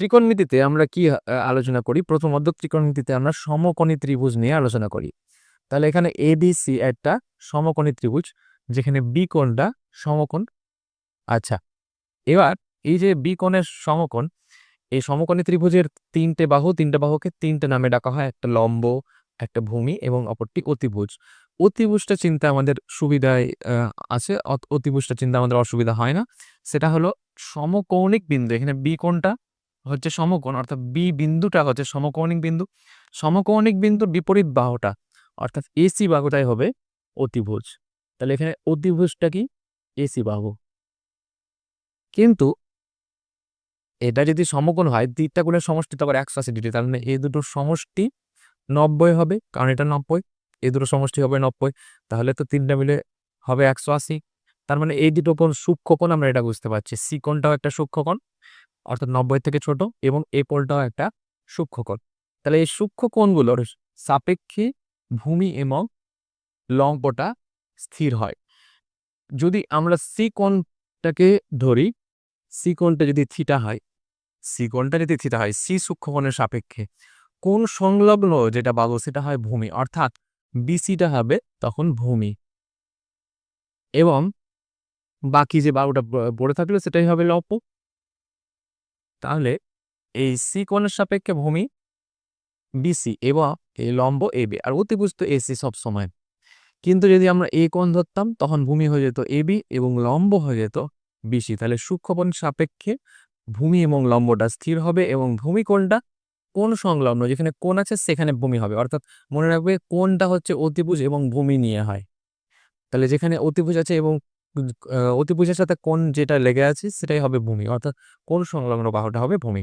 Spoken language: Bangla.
ত্রিকোণমিতিতে আমরা কি আলোচনা করি? প্রথম অর্ধক ত্রিকোণমিতিতে আমরা সমকোণী ত্রিভুজ নিয়ে আলোচনা করি। তাহলে এখানে এবিসি একটা সমকোণী ত্রিভুজ যেখানে বি কোণটা সমকোণ। আচ্ছা, এবার এই যে বি কোণের সমকোণ, এই সমকোণী ত্রিভুজের তিনটে বাহু, তিনটে বাহুকে তিনটে নামে ডাকা হয়। একটা লম্ব, একটা ভূমি এবং অপরটি অতিভুজ। অতিভুজটা চিন্তা আমাদের সুবিধায় আছে। অত অতিভুজটা চিন্তা আমাদের অসুবিধা হয় না। সেটা হলো সমকৌণিক বিন্দু। এখানে বি কোণটা হচ্ছে সমকোণ অর্থাৎ বি বিন্দুটা হচ্ছে সমকৌণিক বিন্দু। সমকৌণিক বিন্দুর বিপরীত বাহুটা অর্থাৎ এসি বাহুটাই হবে অতিভুজ। তাহলে এখানে অতিভুজটা কি? এসি বাহু। কিন্তু এটা যদি সমকোণ হয়, ৩ টা কোণের সমষ্টি তো আবার ১৮০ ডিগ্রি। তার মানে এই দুটোর সমষ্টি ৯০ হবে। কারণ এটা ৯০। এই দুটোর সমষ্টি হবে ৯০। তাহলে তো ৩ টা মিলে হবে ১৮০। তার মানে এই দুটো কোণ সূক্ষ্মকোণ আমরা এটা বুঝতে পারছি। সি একটা সূক্ষ্মকোণ অর্থাৎ ৯০ থেকে ছোট এবং এ কোণটাও একটা সূক্ষ্মকোণ। তাহলে এই সূক্ষ্ম কোণগুলোর সাপেক্ষে ভূমি এবং লম্বটা স্থির হয়। যদি আমরা সি কোণটাকে ধরি, সি কোণটা যদি থিটা হয়, সি কোণটা যদি থিটা হয়, সি সূক্ষ্মকোণের সাপেক্ষে কোন সংলগ্ন যেটা বাবু সেটা হয় ভূমি অর্থাৎ বিসিটা হবে তখন ভূমি। এবং বাকি যে বাহুটা প পড়ে থাকল সেটাই হবে লম্ব। তাহলে এই সি কোণের সাপেক্ষে ভূমি বিসি এবং এই লম্ব এ বি আর তো এসি সবসময়। কিন্তু যদি আমরা এ কোণ ধরতাম, তখন ভূমি হয়ে যেত এ বি এবং লম্ব হয়ে যেত বিসি। তাহলে সূক্ষ্মকোণ সাপেক্ষে ভূমি এবং লম্বটা স্থির হবে এবং ভূমি কোণটা কোন সংলগ্ন, যেখানে কোণ আছে সেখানে ভূমি হবে। অর্থাৎ মনে রাখবে কোনটা হচ্ছে অতিভুজ এবং ভূমি নিয়ে হয়। তাহলে যেখানে অতিভুজ আছে এবং আ অতিভুজের সাথে কোন যেটা লেগে আছে সেটাই হবে ভূমি। অর্থাৎ কোন সংলগ্ন বাহুটা হবে ভূমি।